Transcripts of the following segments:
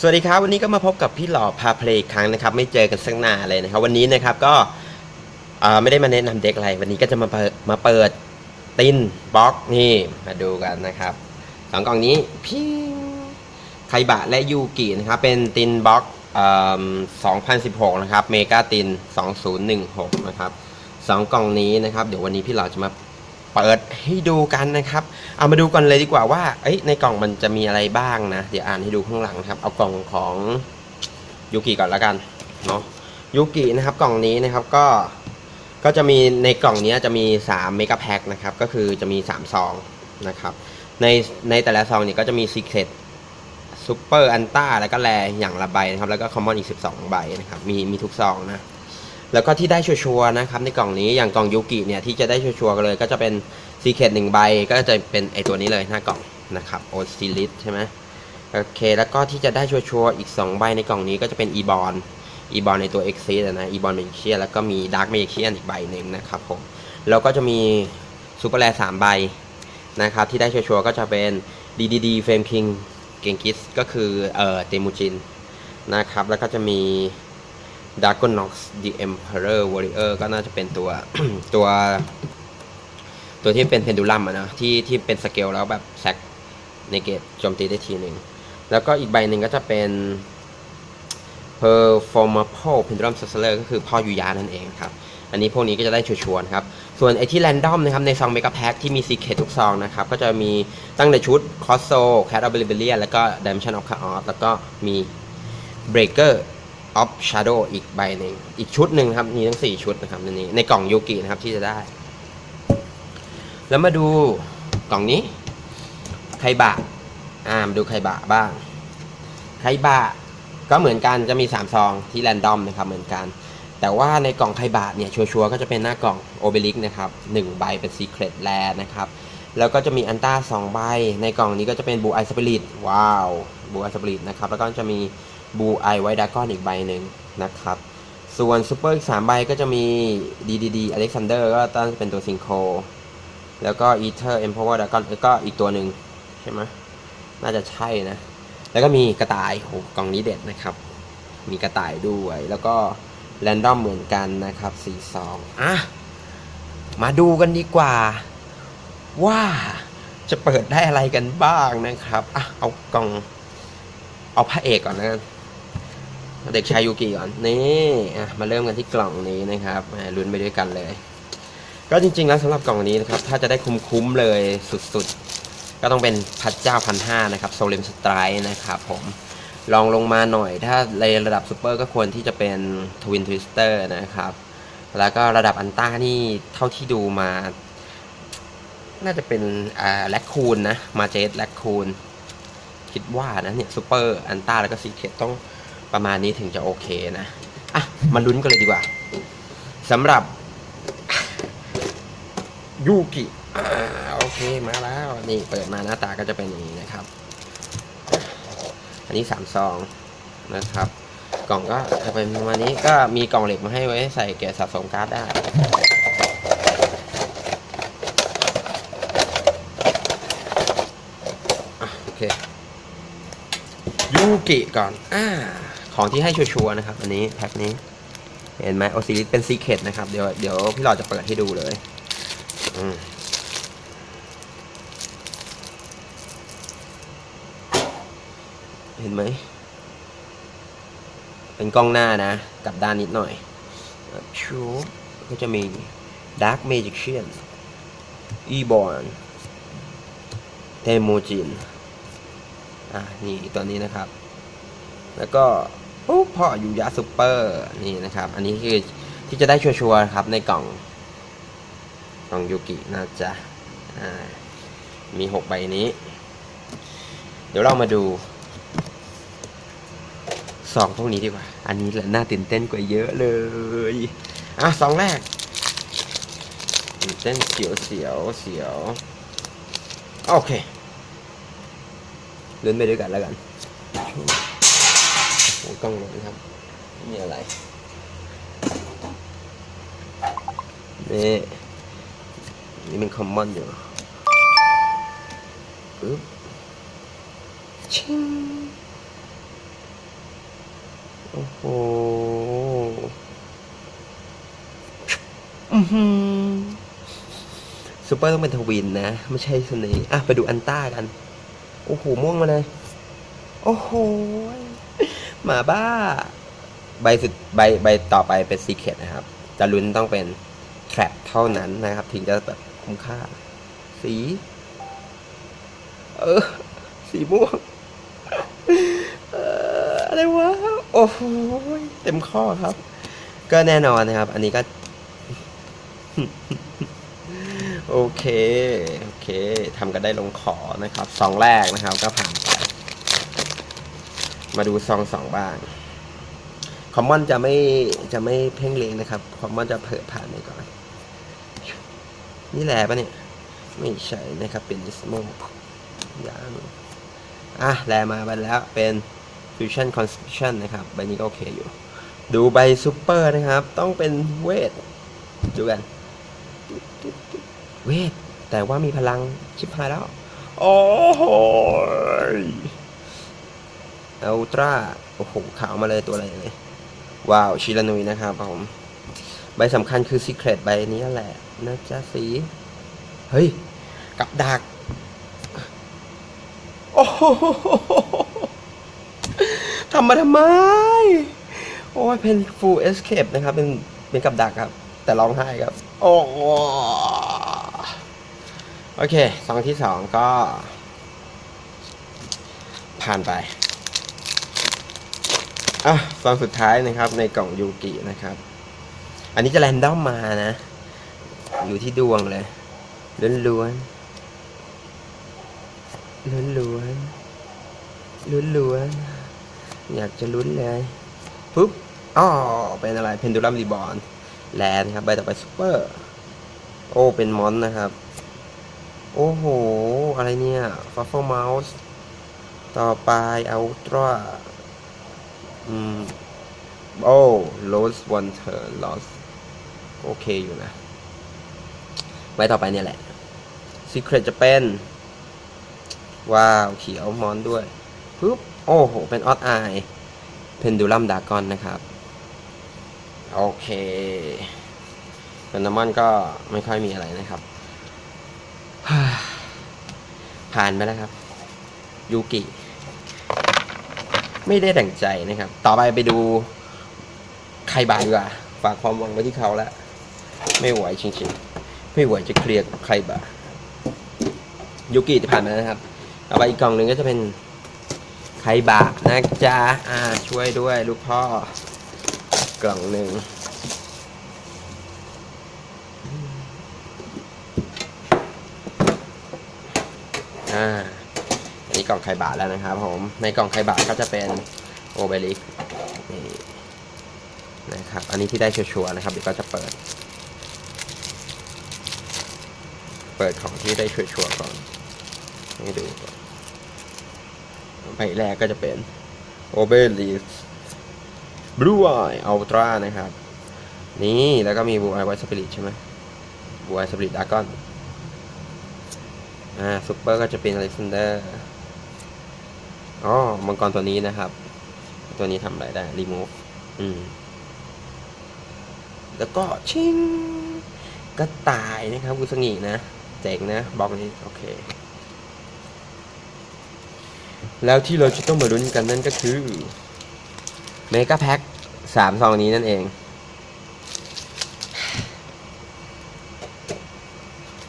สวัสดีครับ วันนี้ก็มาพบกับพี่หล่อพาเพลงอีกครั้งนะครับ ไม่เจอกันสักนานเลยนะครับ วันนี้นะครับก็อ่าไม่ได้มาแนะนำเด็กอะไร วันนี้ก็จะมาเปิดมาเปิดตินบล็อกนี่มาดูกันนะครับสองกล่องนี้พิงไคบะและยูกินะครับ เป็นตินบล็อกอ่า2016 นะครับเมกาติน 2016 นะครับสองกล่องนี้นะครับ เดี๋ยววันนี้พี่หล่อจะมา เปิดให้ดูกันนะครับ เอามาดูกันเลยดีกว่าว่าในกล่องมันจะมีอะไรบ้างนะ เดี๋ยวอ่านให้ดูข้างหลังครับ เอากล่องของยูกิก่อนล้วกันเนาะยูกินะครับกล่องนี้นะครับก็ก็จะมีในกล่องนี้จะมี3เมกะแพ็คนะครับก็คือจะมี3ซองนะครับในในแต่ละซองเนี่ยก็จะมีซีเครตซูเปอร์อันต้าแล้วก็แรอย่างละใบนะครับแล้วก็คอมมอนอีก 12 ใบนะครับมีมีทุกซองนะ แล้วก็ที่ได้ชัวร์ๆนะครับในกล่องนี้อย่างกล่องยูกิเนี่ยที่จะได้ชัวร์ๆกันเลยก็จะเป็นซีเคดหนึ่งใบก็จะเป็นไอตัวนี้เลยหน้ากล่องนะครับโอซิลิสใช่ไหมโอเค แล้วก็ที่จะได้ชัวร์ๆอีก 2 ใบในกล่องนี้ก็จะเป็นอีบอลอีบอลในตัวเอ็กซิสนะอีบอลเมจิเชียแล้วก็มีดาร์กเมจิเชียอีกใบหนึ่งนะครับผมแล้วก็จะมีซูเปอร์แรสามใบนะครับที่ได้ชัวร์ๆก็จะเป็น DDD เฟรมคิงเกงกิสก็คือเอ่อเตมูจินนะครับแล้วก็จะมี d a r k o n o x The Emperor Warrior ก็น่าจะเป็นตัวตัว ตัวที่เป็นเพนดูลัมอะนะที่ที่เป็นสเกลแล้วแบบแซกในเกตโจมตีได้ทีหนึ่ง แล้วก็อีกใบหนึ่งก็จะเป็น Performable Pendulum Sorcerer ก็คือพ่อยูยานั่นเองครับ อันนี้พวกนี้ก็จะได้ชัวร์ๆนครับ ส่วนไอที่แรนดอมนะครับ ในซองเมก a แพ็คที่มีซีเคททุกซองนะครับ ก็จะมีตั้งในชุด c o s o Cat of b e l i a แล้วก็ Dimension of Chaos แล้วก็มี Breaker of Shadow อีกใบหนึ่งอีกชุดหนึ่งครับมีทั้ง 4 ชุดนะครับในนี้ในกล่องยูกินะครับที่จะได้ แล้วมาดูกล่องนี้ไคบะอ่ามาดูไคบะบ้างไคบะก็เหมือนกันจะมี 3 ซองที่แรนดอมนะครับเหมือนกัน แต่ว่าในกล่องไคบะเนี่ยชัวร์ๆก็จะเป็นหน้ากล่องโอเบลิกนะครับ1ใบเป็นซีเครตแลนะครับแล้วก็จะมีอันต้า2ใบ ในกล่องนี้ก็จะเป็นบูไอสปิริตว้าวบูไอสปิริตนะครับ แล้วก็จะมี บูไอไวดากอนอีกใบหนึ่งนะครับ ส่วนซูเปอร์อีก3ใบก็จะมี DDD Alexander ก็ตั้งเป็นตัวซิงโคแล้วก็ Ether Empower Dragon แล้วก็อีกตัวหนึ่งใช่ไหมน่าจะใช่นะ แล้วก็มีกระต่ายโหกล่องนี้เด็ดนะครับ มีกระต่ายด้วยแล้วก็แรนดอมเหมือนกันนะครับสี่ซองอะมาดูกันดีกว่า ว่าจะเปิดได้อะไรกันบ้างนะครับอะเอากล่อง เอาพระเอกก่อนนะ เด็กชายยูกิก่อนนี่มาเริ่มกันที่กล่องนี้นะครับลุ้นไปด้วยกันเลย ก็จริงๆแล้วสำหรับกล่องนี้นะครับถ้าจะได้คุ้มๆเลยสุดๆ ก็ต้องเป็นพัดเจ้าพันห้านะครับโซลิมสไตร์นะครับผมลองลงมาหน่อย ถ้าในระดับซูเปอร์ก็ควรที่จะเป็นทวินทวิสเตอร์นะครับ แล้วก็ระดับอันต้านี่เท่าที่ดูมา น่าจะเป็นอ่าแลคคูนนะ มาเจสแลคคูนคิดว่านะเนี่ยซูเปอร์อันต้าแล้วก็ซีเคทต้อง ประมาณนี้ถึงจะโอเคนะ อะ มาลุ้นกันเลยดีกว่าสำหรับ ยูกิโอเคมาแล้ว นี่เปิดมาหน้าตาก็จะเป็นอย่างนี้นะครับ อันนี้สามซองนะครับ กล่องก็จะเป็นประมาณนี้ก็มีกล่องเหล็กมาให้ไว้ใส่แกะสะสมการ์ดได้โอเคยูกิก่อน อ่า ของที่ให้ชัวร์นะครับ อันนี้แพ็คนี้ เห็นไหมโอซิลิสเป็นซีเคดนะครับ เดี๋ยวเดี๋ยวพี่หลอดจะเปิดให้ดูเลยเห็นไหม เป็นกล้องหน้านะ กลับด้านนิดหน่อยชูก็จะมี Dark Magician e b o r n เทโมจิน อะ นี่ตัวนี้นะครับ แล้วก็ ปุ๊บพ่อยูยาซูเปอร์นี่นะครับ อันนี้คือที่จะได้ชัวร์ๆครับในกล่องกล่องยูกินะจ๊ะมีหกใบนี้ เดี๋ยวเรามาดูสองพวกนี้ดีกว่า อันนี้แหละน่าตื่นเต้นกว่าเยอะเลย อะสองแรกตื่นเต้นเสียวเสียวเสียว โอเคเดินไปด้วยกันแล้วกัน กล้องเลยครับไม่มีอะไรนี่นี่เป็นคอมมอนอยู่ปึ๊บชิงโอ้โหอือหือซูเปอร์ต้องเป็นทวินนะ ไม่ใช่สเนห์อะ ไปดูอันต้ากัน โอ้โห ม่วงมาเลย โอ้โห หมาบ้า ใบสุดใบใบต่อไปเป็นซีเคทนะครับ จะลุ้นต้องเป็นแทร็เท่านั้นนะครับ ถึงจะแบบคุ้มค่า สี เออ สีม่วงเอออะไรวะ โอ้โหเต็มข้อครับ ก็แน่นอนนะครับ อันนี้ก็ โอเค โอเคทำกันได้ลงขอนะครับซองแรกนะครับ ก็ผ่าน มาดูซองสองบ้างคอมมอนจะไม่จะไม่เพ่งเลงนะครับคอมมอนจะเผยผ่านไปก่อน นี่แหละปะเนี่ย ไม่ใช่นะครับเป็นนิสโมยางอะแลมาไปแล้วเป็น Fusion Construction นะครับ ใบนี้ก็โอเคอยู่ ดูใบซูเปอร์นะครับ ต้องเป็นเวทดูกัน เวท แต่ว่ามีพลังชิบหายแล้ว โอ้โห อัลตร้าโอ้โหขาวมาเลยตัวอะไรเลย ว้าวชิลานุยนะครับผมใบสำคัญคือ Secret ใบนี้แหละนะจ๊ะสี เฮ้ย กับดัก โอ้โหทำมาทำไม โอ้ยเป็น full escape นะครับ เป็นเป็นกับดักครับ แต่ร้องไห้ครับ โอ้โหโอเคซองที่สองก็ ผ่านไป อะซองสุดท้ายนะครับ ในกล่องยูกินะครับ อันนี้จะแรนดอมมานะ อยู่ที่ดวงเลยล้วนล้วนล้วนล้วนล้วนล้วนอยากจะลุ้นเลยปุ๊บอ๋อเป็นอะไรเพนดูลัมรีบอ n แลนครับใบต่อไปซูเปอร์โอ้เป็นมอนนะครับ โอ้โห อะไรเนี่ยฟัฟเฟิลเมาส์ต่อไปอัลตร้า อืมโอ้ lost one turn lost โอเคอยู่นะใบต่อไปเนี่ยแหละ Secret จะเป็น ว้าว เขียวมอนด้วยปึ๊บ โอ้โห เป็นออ d ไอเพนดูลัมดากอนนะครับ โอเคเป็นน้ำมันก็ไม่ค่อยมีอะไรนะครับ ผ่านไปแล้วครับ ยูกิ ไม่ได้ดั่งใจนะครับ ต่อไปไปดูใครบาดีกว่า ฝากความหวังไว้ที่เขาแล้ว ไม่ไหวจริงๆ ไม่ไหวจะเคลียร์กับใครบายูกิที่ผ่านมานะครับ ต่อไปอีกกล่องหนึ่งก็จะเป็นใครบะนะจ๊ะอ่าช่วยด้วยลูกพ่อ กล่องหนึ่งอ่า กล่องไข่บาทแล้วนะครับผม ในกล่องไข่บาทก็จะเป็นโอเบลิกนี่นะครับ อันนี้ที่ได้ชัวร์นะครับเดี๋ยวก็จะเปิด เปิดของที่ได้ชัวร์ก่อนให้ดูใบแรกก็จะเป็นโอเบลิกบลูไออัลตร้านะครับ นี่แล้วก็มีบูไอไวสปิริตใช่ไหมบูไอสปิริตดากอนอ่าซูเปอร์ก็จะเป็นอเล็กซานเดอร์ อ๋อมังกรตัวนี้นะครับ ตัวนี้ทำอะไรได้ รีมูฟอืม แล้วก็ชิงกระต่ายนะครับกุสงีนะเจ๋งนะบล็อกนี้โอเค แล้วที่เราจะต้องมาลุ้นกันนั่นก็คือเมกาแพ็คสามซองนี้นั่นเอง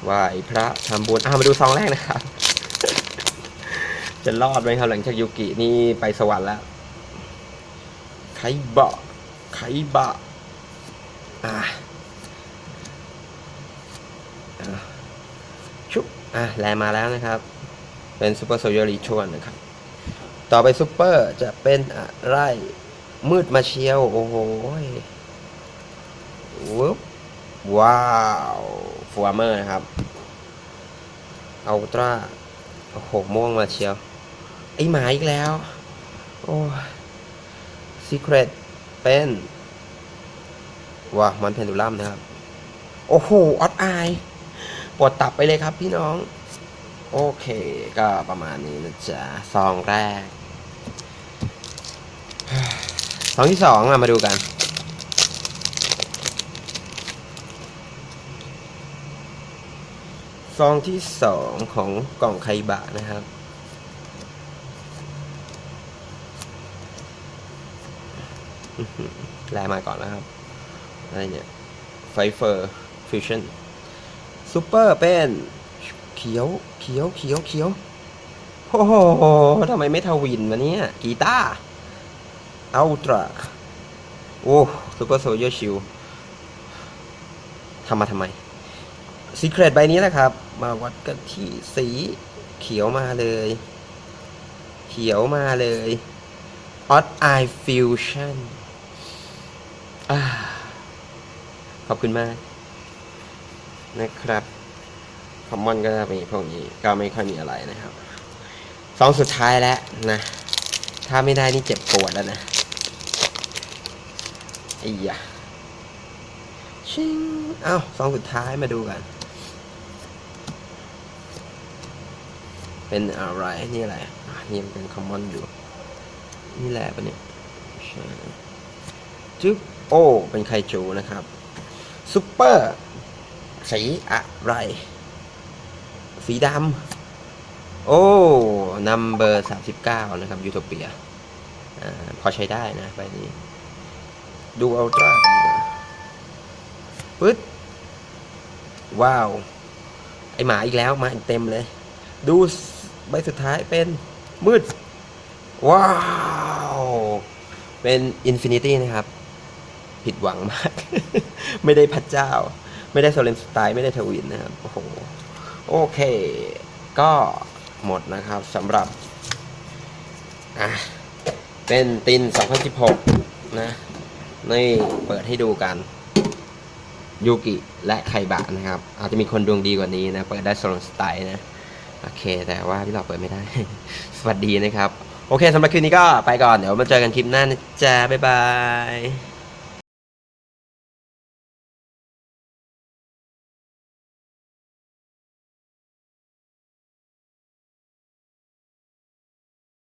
ไหวพระทำบุญอะมาดูซองแรกนะครับ จะรอดไหมครับ หลังจากยูกินี่ไปสวรรค์แล้วไคบะไคบะอะอะชุบอะแลมาแล้วนะครับ เป็นซูเปอร์โซยอรีชวนนะครับ ต่อไปซูเปอร์จะเป็นอะไรมืดมาเชียว โอ้โหวุบว้าวฟัวเมอร์นะครับอัลตร้าโอ้โหม่วงมาเชียว ไอหมาอีกแล้ว โอ้ซีเครตเป็นว้ามันเพนดูลัมนะครับ โอ้โห ออดไอปวดตับไปเลยครับพี่น้อง โอเค ก็ประมาณนี้นะจ๊ะ ซองแรก ซองที่สองมาดูกัน ซองที่สองของกล่องไคบะนะครับ อื้อหือ แลมาก่อนนะครับ อะไรเนี่ยไฟเฟอร์ฟิวชั่นซูเปอร์เป็นเขียวเขียวเขียวเขียวโอ้โหทำไมไม่ทวินวะเนี่ยกีตาร์อัลตร้าโอ้ซูเปอร์โซเยอร์ชิลทำมาทำไมซีเครตใบนี้แหละครับ มาวัดกันที่สีเขียวมาเลย เขียวมาเลยออ d Eye Fusion อ่า ขอบคุณมาก นะครับคอมมอนก็จะมีพวกนี้ก็ไม่ค่อยมีอะไรนะครับซองสุดท้ายแล้วนะ ถ้าไม่ได้นี่เจ็บปวดแล้วนะไอ้ยะชิงเอ้าซองสุดท้ายมาดูกัน เป็นอะไรนี่อะไรนี่มันเป็นคอมมอนอยู่ นี่แหละปะเนี่ยจึ๊บ โอ้ เป็นไคจูนะครับซุปเปอร์สีอะไร สีดำโอ้นัมเบอร์สามสิบเก้านะครับยูโทเปียอ่าพอใช้ได้นะใบนี้ ดูอัลตร้าปึ๊ด ว้าว ไอหมาอีกแล้วมาอีกเต็มเลย ดูใบสุดท้ายเป็นมืด ว้าว เป็นอินฟินิตี้นะครับ ผิดหวังมาก ไม่ได้พระเจ้า ไม่ได้โซเลนสไตล์ไม่ได้ทวินนะครับโอ้โหโอเค ก็หมดนะครับสำหรับอะเป็นติน 2016 นะ นี่เปิดให้ดูกัน ยูกิและไคบะนะครับ อาจจะมีคนดวงดีกว่านี้นะ เปิดได้โซลสไตล์นะ โอเค แต่ว่าพี่เราเปิดไม่ได้ สวัสดีนะครับ โอเคสำหรับคืนนี้ก็ไปก่อน เดี๋ยวมาเจอกันคลิปหน้านะจ๊ะ บ๊ายบาย